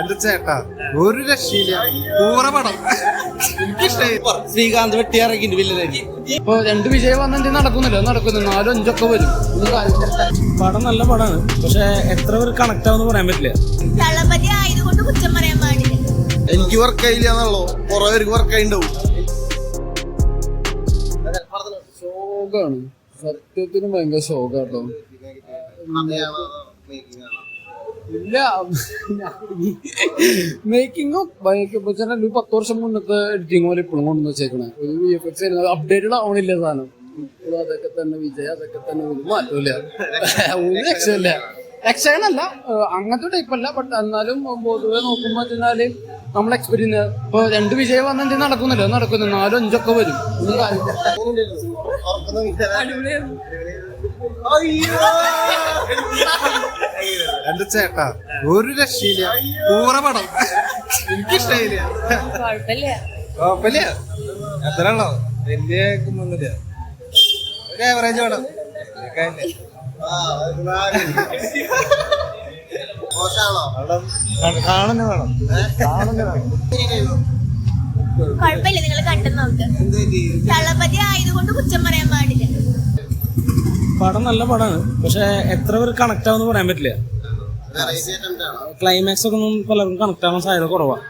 എന്റെ ചേട്ടാ ഒരു രക്ഷയില്ല. പൂറ പടം. എനിക്കിഷ്ടായി ശ്രീകാന്ത് വെട്ടിയിറക്കിണ്ട് വില്ലനായി ഇപ്പൊ രണ്ട് വിജയം വന്നിട്ട് നടക്കുന്നില്ല നടക്കുന്നു നാലും അഞ്ചൊക്കെ വരും. പടം നല്ല പടമാണ്. പക്ഷെ എത്ര പേർ കണക്ട് ആവുമെന്ന് പറയാൻ പറ്റില്ല. തളപതി ആയതുകൊണ്ട് കുറ്റം പറയാൻ പാടില്ല. എനിക്ക് വർക്ക് ആയില്ല എന്നുള്ളോ. കുറെ പേർക്ക് വർക്ക് ആയിണ്ടാവും. ശോകാണ്. സത്യത്തിന് ഭയങ്കര ശോകാട്ടോ. ഇല്ല. മേക്കിങ്ങും ഭയങ്കര ഒരു പത്ത് വർഷം മുന്നത്തെ എഡിറ്റിംഗ് പോലെ ഇപ്പോഴും കൊണ്ടുവന്ന് വെച്ചേക്കണേ. ഒരു വി എഫ് എക്സ് അപ്ഡേറ്റഡ് ആവണില്ല സാധനം. ഇപ്പോഴും അതൊക്കെ തന്നെ വിജയ് അതൊക്കെ തന്നെ ഒരു മാറ്റമില്ല ഒരു രക്ഷയില്ല. രക്ഷകനല്ല ഏഹ് അങ്ങനത്തെ ടൈപ്പ് അല്ല. ബട്ട് എന്നാലും പൊതുവെ നോക്കുമ്പോ വെച്ചാൽ നമ്മൾ എക്സ്പീരിയൻസ് ഇപ്പൊ രണ്ട് വിജയം വന്നിട്ട് നടക്കുന്നില്ല. നടക്കുന്നു നാലും അഞ്ചൊക്കെ വരും. ഒന്നും കാര്യമില്ല. എന്റെ ചേട്ടാ ഒരു രക്ഷയില്ല. പൂറ പടം. എനിക്കിഷ്ടായില്ല കുഴപ്പമില്ല. കുഴപ്പമില്ല. എത്രയാണോ? വലിയ ഒന്നുമില്ല ഒരു ആവറേജ് പടം. കാണുന്ന വേണം കാണുന്ന വേണം കുഴപ്പമില്ല നിങ്ങൾ കണ്ടെന്ന് നോക്ക് തളപതി ആയതുകൊണ്ട് കുറ്റം പറയാൻ പാടില്ല. പടം നല്ല പടമാണ് പക്ഷെ എത്ര പേർ കണക്ട് ആവുമെന്ന് പറയാൻ പറ്റില്ല. ക്ലൈമാക്സ് ഒക്കെ ഒന്നും പലർക്കും കണക്ട് ആവാൻ സാധ്യത കുറവാണ്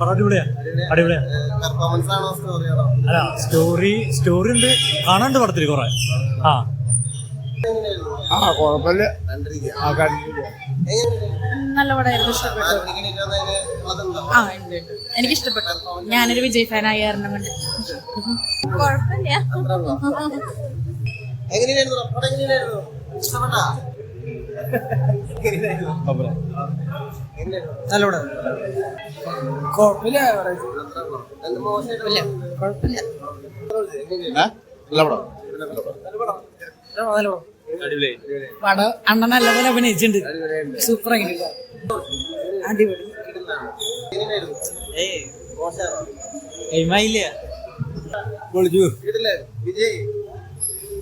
പടം അടിപൊളിയാ. അടിപൊളിയാ. അല്ല സ്റ്റോറി സ്റ്റോറി ഉണ്ട്. കാണാണ്ട് പടത്തിൽ കുറെ. ആ. ആ കുഴപ്പമില്ല ആ നല്ല പടമായിരുന്നു ഇഷ്ടപ്പെട്ടു ആ ഉണ്ട് ഉണ്ട്. എനിക്ക് ഇഷ്ടപ്പെട്ടു ഞാനൊരു വിജയ് ഫാൻ ആയി കാരണം കൊണ്ട്. കുഴപ്പമില്ല പടം നല്ല കുഴപ്പമില്ല നല്ല പടം പടം അണ്ണൻ നല്ലപോലെ അഭിനയിച്ചിട്ടുണ്ട്. സൂപ്പർ ആയിട്ട് അടിപൊളി. എയ്മായില്ല വിജയ്.